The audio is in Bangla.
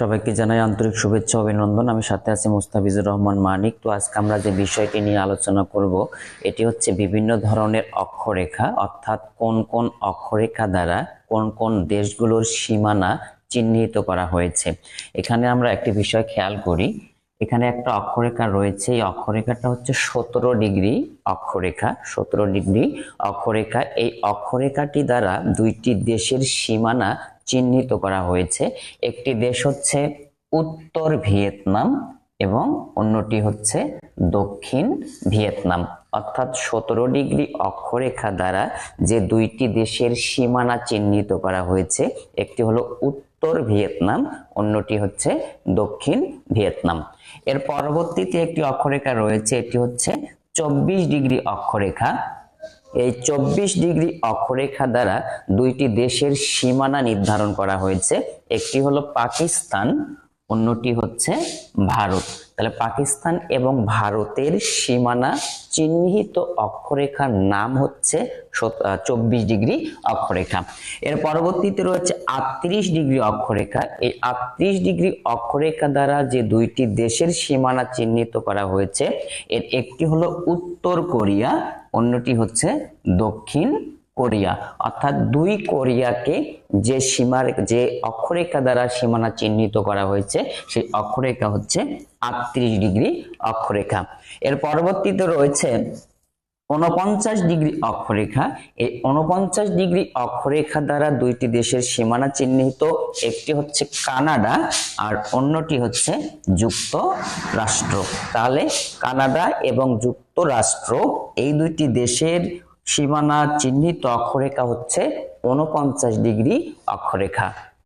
সবাইকে জানাই আন্তরিক শুভেচ্ছা অভিনন্দন। আমি সাথে আছি মুস্তাফিজুর রহমান মানিক। তো আজকে আমরা যে বিষয়টি নিয়ে আলোচনা করব, এটি হচ্ছে বিভিন্ন ধরনের অক্ষরেখা, অর্থাৎ কোন কোন অক্ষরেখা দ্বারা কোন কোন দেশগুলোর সীমানা চিহ্নিত করা হয়েছে। এখানে আমরা একটি বিষয় খেয়াল করি, এখানে একটা অক্ষরেখা রয়েছে, এই অক্ষরেখাটা হচ্ছে সতেরো ডিগ্রি অক্ষরেখা, সতেরো ডিগ্রি অক্ষরেখা। এই অক্ষরেখাটি দ্বারা দুইটি দেশের সীমানা চিহ্নিত করা হয়েছে। একটি দেশ হচ্ছে উত্তর ভিয়েতনাম এবং অন্যটি হচ্ছে দক্ষিণ ভিয়েতনাম। অর্থাৎ সতেরো ডিগ্রি অক্ষরেখা দ্বারা যে দুইটি দেশের সীমানা চিহ্নিত করা হয়েছে, একটি হলো উত্তর ভিয়েতনাম, অন্যটি হচ্ছে দক্ষিণ ভিয়েতনাম। এর পরবর্তীতে একটি অক্ষরেখা রয়েছে, এটি হচ্ছে চব্বিশ ডিগ্রি অক্ষরেখা। এই চব্বিশ ডিগ্রি অক্ষরেখা দ্বারা দুইটি দেশের সীমানা নির্ধারণ করা হয়েছে। একটি হলো পাকিস্তান, অন্যটি হচ্ছে ভারত। তাহলে পাকিস্তান এবং ভারতের সীমানা চিহ্নিত অক্ষরেখার নাম হচ্ছে চব্বিশ ডিগ্রি অক্ষরেখা। এর পরবর্তীতে রয়েছে আটত্রিশ ডিগ্রি অক্ষরেখা। এই আটত্রিশ ডিগ্রি অক্ষরেখা দ্বারা যে দুইটি দেশের সীমানা চিহ্নিত করা হয়েছে, এর একটি হলো উত্তর কোরিয়া অন্যটি হচ্ছে দক্ষিণ কোরিয়া। অর্থাৎ দুই কোরিয়াকে যে সীমার যে অক্ষরেখা দ্বারা সীমানা চিহ্নিত করা হয়েছে, সেই অক্ষরেখা হচ্ছে আটত্রিশ ডিগ্রি অক্ষরেখা। এর পরবর্তীতে রয়েছে উনপঞ্চাশ ডিগ্রি অক্ষরেখা। এই উনপঞ্চাশ ডিগ্রি অক্ষরেখা দ্বারা দুইটি দেশের সীমানা চিহ্নিত। একটি হচ্ছে কানাডা আর অন্যটি হচ্ছে যুক্তরাষ্ট্র। তাহলে কানাডা এবং যুক্তরাষ্ট্র, এই দুইটি দেশের সীমানা চিহ্নিত অক্ষরেখা হচ্ছে উনপঞ্চাশ ডিগ্রি অক্ষরেখা।